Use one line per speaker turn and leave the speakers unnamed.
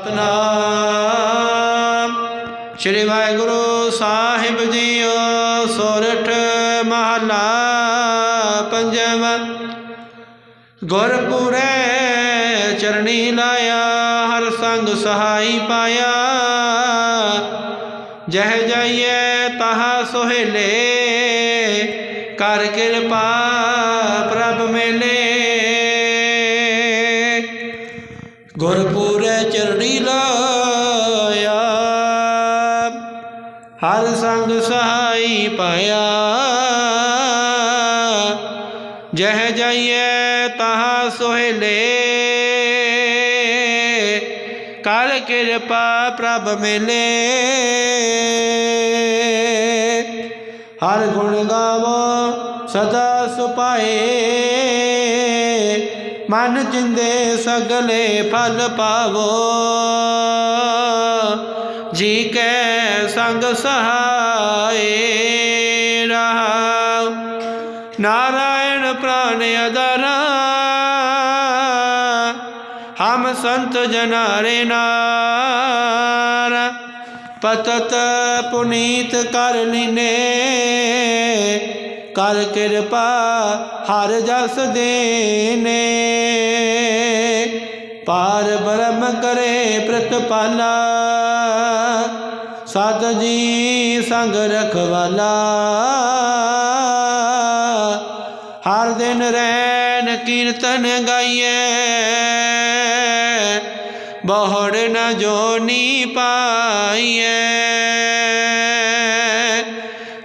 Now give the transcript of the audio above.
ਸਤਨਾਮ। ਸ੍ਰੀ ਵਾਹਿਗੁਰੂ ਸਾਹਿਬ ਜੀਓ, ਸੋਰਠ ਮਹਲਾ ਪੰਜਵਾਂ। ਗੁਰਪੁਰੇ ਚਰਣੀ ਲਾਇਆ, ਹਰ ਸੰਗ ਸਹਾਈ ਪਾਇਆ। ਜਹ ਜਾਈਏ ਤਹਾ ਸੁਹੇਲੇ, ਕਰ ਕਿਰਪਾ ਪ੍ਰਭ ਮੇਲੇ। ਗੁਰਪੁਰੇ ਚਰਣੀ ਲਾਇਆ। ਹਰ ਸੰਗ ਸਹਾਈ ਪਾਇਆ। ਜਹ ਜਾਈਏ ਤਹਾ ਸੁਹੇਲੇ। ਕਰ ਕਿਰਪਾ ਪ੍ਰਭ ਮਿਲੇ। ਹਰ ਗੁਣ ਗਾਵੋ ਸਦਾ ਸੁਪਾਏ ਮਨ ਜਿੰਦੇ ਸਗਲੇ ਫਲ ਪਾਵੋ। ਜੀ ਕੈ ਸੰਗ ਸਹਾਏ ਰਹਾਉ ਨਾਰਾਇਣ ਪ੍ਰਾਨ ਅਦਰਾ ਹਮ ਸੰਤ ਜਨਾਰੇ ਨਾਰ। ਪਤਤ ਪੁਨੀਤ ਕਰ ਲਿਨੇ। ਕਰ ਕਿਰਪਾ ਹਰ ਜਸ ਦੇਨੇ। ਪਾਰ ਬ੍ਰਹਮ ਕਰੇ ਪ੍ਰਤਪਾਲਾ, ਸਤ ਜੀ ਸੰਗ ਰਖਵਾਲਾ। ਹਰ ਦਿਨ ਰੈਨ ਕੀਰਤਨ ਗਾਈਏ ਬਹੁੜ ਨ ਜੋਨੀ ਪਾਈਏ